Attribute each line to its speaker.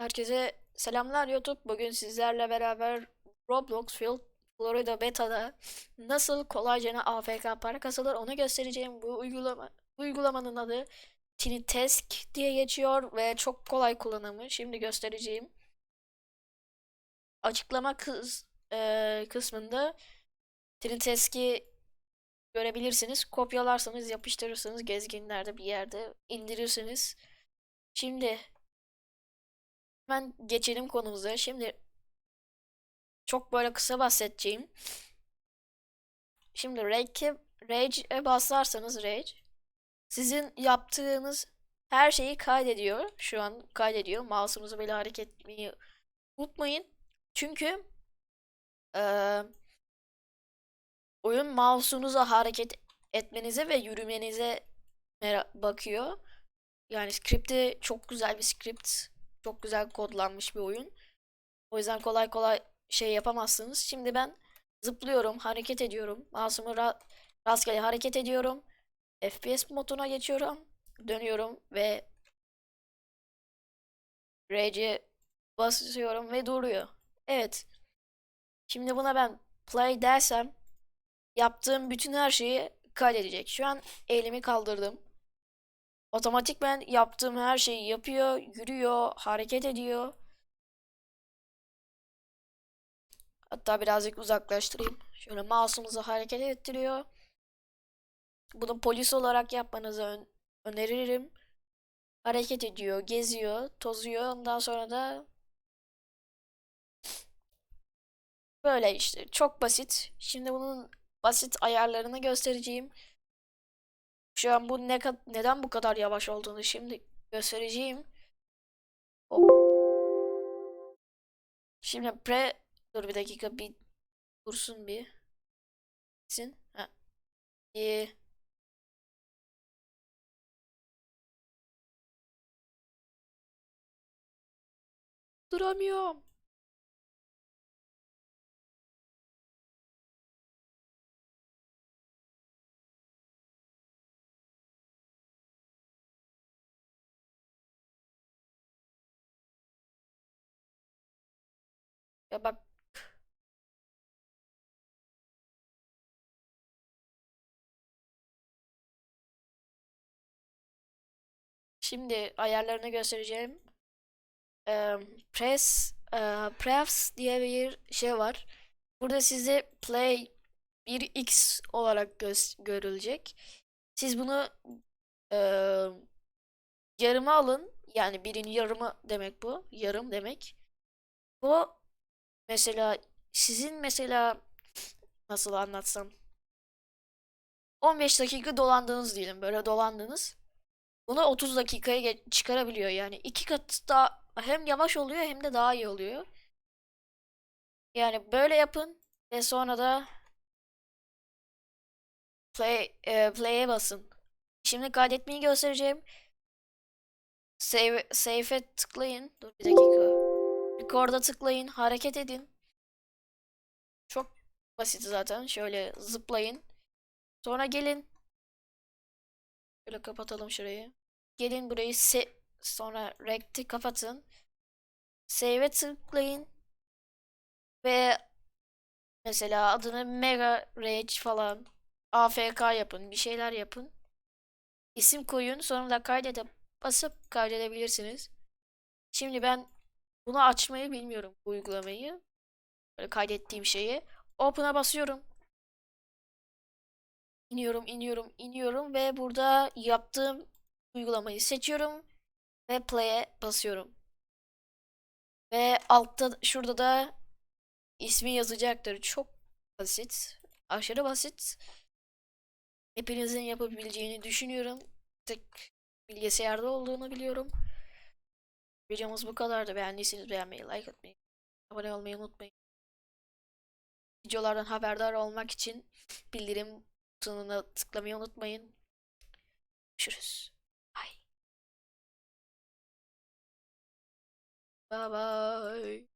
Speaker 1: Herkese selamlar YouTube. Bugün sizlerle beraber Roblox Field Florida Beta'da nasıl kolayca AFK para kasılır onu göstereceğim. Bu uygulama bu uygulamanın adı Tinitask diye geçiyor ve çok kolay kullanımı. Şimdi göstereceğim. Açıklama kız, eee, kısmında Tinitask'i görebilirsiniz. Kopyalarsanız yapıştırırsınız gezginlerde bir yerde indirirsiniz. Şimdi Hemen geçelim konumuza. Şimdi çok böyle kısa bahsedeceğim. Şimdi Rage'e Rage'e basarsanız Rage sizin yaptığınız her şeyi kaydediyor. Şu an kaydediyor. Mouse'unuzu böyle hareket etmeyi unutmayın. Çünkü eee, oyun mouse'unuza hareket etmenize ve yürümenize bakıyor. Yani script'i çok güzel bir script. Çok güzel kodlanmış bir oyun. O yüzden kolay kolay şey yapamazsınız. Şimdi ben zıplıyorum, hareket ediyorum. Mouse'umu ra rastgele hareket ediyorum. FPS moduna geçiyorum. Dönüyorum ve Rage'e basıyorum ve duruyor. Evet. Şimdi buna ben play dersem yaptığım bütün her şeyi kaydedecek. Şu an elimi kaldırdım. Otomatikmen yaptığım her şeyi yapıyor, yürüyor, hareket ediyor. Hatta birazcık uzaklaştırayım. Şöyle mouse'umuzu hareket ettiriyor. Bunu polis olarak yapmanızı ön- öneririm. Hareket ediyor, geziyor, tozuyor. Ondan sonra da böyle işte. Çok basit. Şimdi bunun basit ayarlarını göstereceğim. Şu an bu ne neden bu kadar yavaş olduğunu şimdi göstereceğim. Hop. Şimdi pre dur bir dakika bir dursun bir. Sin. Ha. İyi. Duramıyorum. Ya bak şimdi ayarlarını göstereceğim. Eee, press eee, prefs diye bir şey var. Burada size play 1x olarak göz görülecek. Siz bunu eee yarıma alın. Yani birin yarımı demek bu. Yarım demek. Bu mesela sizin mesela nasıl anlatsam 15 dakika dolandınız diyelim. Böyle dolandınız. Bunu 30 dakikaya çıkarabiliyor. Yani iki kat daha hem yavaş oluyor hem de daha iyi oluyor. Yani böyle yapın ve sonra da play e, play'e basın. Şimdi kaydetmeyi göstereceğim. Save save'e tıklayın. Dur bir dakika. Record'a tıklayın, hareket edin. Çok basit zaten. Şöyle zıplayın. Sonra gelin. Şöyle kapatalım şurayı. Gelin burayı se sonra rect'i kapatın. Save'e tıklayın. Ve mesela adını Mega Rage falan AFK yapın. Bir şeyler yapın. İsim koyun. Sonra da kaydedip basıp kaydedebilirsiniz. Şimdi ben bunu açmayı bilmiyorum bu uygulamayı. Böyle kaydettiğim şeyi. Open'a basıyorum. İniyorum, iniyorum, iniyorum ve burada yaptığım uygulamayı seçiyorum ve play'e basıyorum. Ve altta şurada da ismi yazacaktır. Çok basit. Aşırı basit. Hepinizin yapabileceğini düşünüyorum. Tek bilgisayarda olduğunu biliyorum. Videomuz bu kadardı. Beğendiyseniz beğenmeyi, like atmayı, abone olmayı unutmayın. Videolardan haberdar olmak için bildirim butonuna tıklamayı unutmayın. Görüşürüz. Bye. Bye.